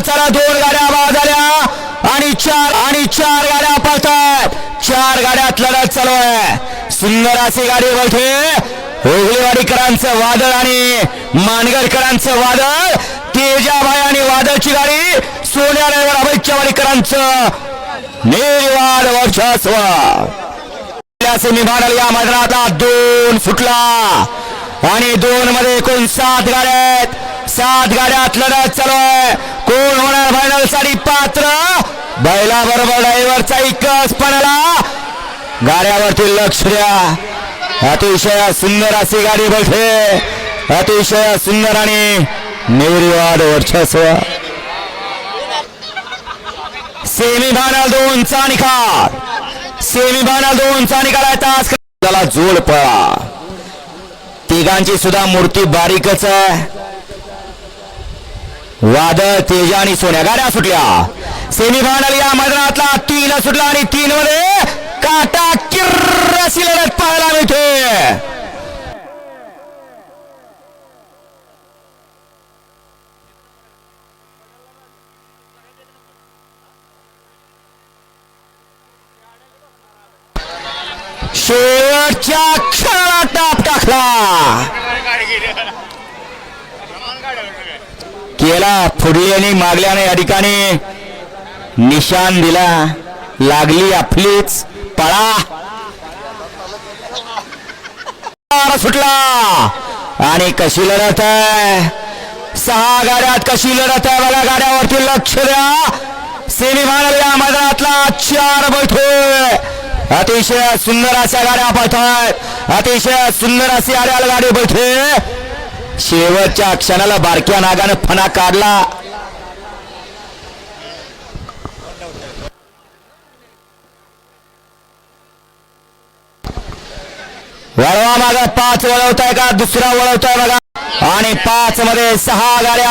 चला दोन गाड्या बाद झाल्या. आणि चार आणि चार गाड्या पळतात. चार गाड्यात लढत चालू आहे. सुंदर अशी गाडी बैठे ओगलेवाडीकरांचं वादळ आणि मानगरकरांचं वादळ. तेजाभाई आणि वादळची गाडी सोन्या ड्रायव्हर अभयच्यावाडीकरांचं निर्वाद वर्चस्व. सेमी निभाडल या मैदानातला दोन सुटला आणि दोन मध्ये एकूण सात गाड्या आहेत. सात गाड्यात लढत चालू आहे. कोण होणार फायनलसाठी पात्र. बैला बरोबर ड्रायव्हरचा एकच पडला. गाड्यावरती लक्ष द्या. अतिशय सुंदर अशी गाडी बैठे. अतिशय सुंदर आणि निर्वाद वर्चस्व. सेमी फायनल दोनचा निकाल. सेमी फायनल दोनचा निकाल आहे. तास त्याला जोड पळा. तिघांची सुद्धा मूर्ती बारीकच आहे. वादळ तेजा आणि सोन्या गाड्या सुटल्या. सेमीफायनल या मैदानातला तीन सुटला आणि तीन मध्ये काटा किर्रसी लढत पाहायला मिळते शेवटच्या क्षणाला टाप टाकला. केला फुडल्याने मागल्याने या ठिकाणी निशान दिला. लागली आपलीच पळा. सुटला. आणि कशी लढत आहे? सहा गाड्यात कशी लढत आहे? मला गाड्यावरती लक्ष द्या. सेमी या मैदानातला चार बैठोय अतिशय सुंदर अशा गाड्या पळतात अतिशय सुंदर अशी आड्याल गाडी बैठे शेवटच्या क्षणाला बारक्या नागानं फणा काढला. वळवा मागा पाच वळवताय का? दुसरा वळवताय बघा. आणि पाच मध्ये सहा गाड्या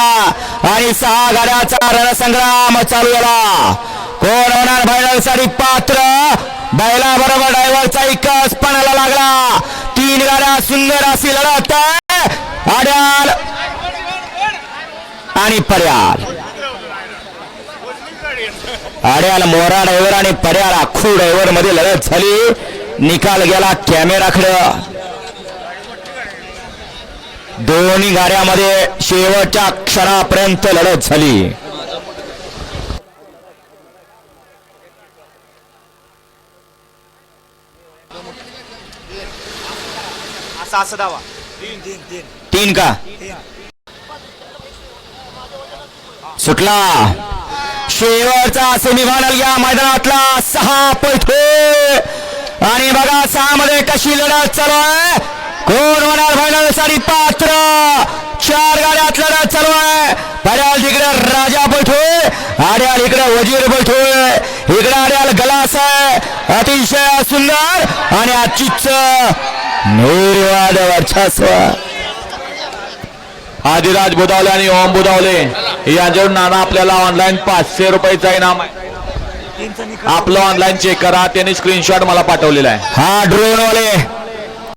आणि सहा गाड्याचा रणसंग्राम चालू झाला. कोण होणार बैलांसाठी पात्र? बैला बरोबर ड्रायव्हरचा एकच पणाला लागला. तीन गाड्या सुंदर अशी लढत. आहे. आड्याल आणि पर्याल आड्याल मोरा ड्रायव्हर आणि पर्याल आखू ड्रायव्हरमध्ये लढत झाली. निकाल गेला कॅमेराकडे. दोन्ही गाड्यामध्ये शेवटच्या क्षणापर्यंत लढत झाली. असं असं दावा. तीन तीन तीन. तीन का? सुटला. शेवटचा सेमीफायनल या मैदानातला सहा पैठे आणि बघा सहा मध्ये कशी लढत चालू आहे. कोण होणार फायनलसाठी पात्र चार गाड्यात लढत चालू आहे. पड्याल तिकडे राजा बैठोय आड्याल इकडे वजीर बैठोय इकडे आड्याल गलास आहे. अतिशय सुंदर. आणि आजचीच निर्वाद वर्चस्व. आदिराज बुधावले आणि ओम बुधावले यांच्यावर नाना आपल्याला ऑनलाईन पाचशे रुपयाचा इनाम आहे. आपलं ऑनलाईन चेक करा. त्यांनी स्क्रीनशॉट मला पाठवलेला आहे. हा ड्रोन वाले.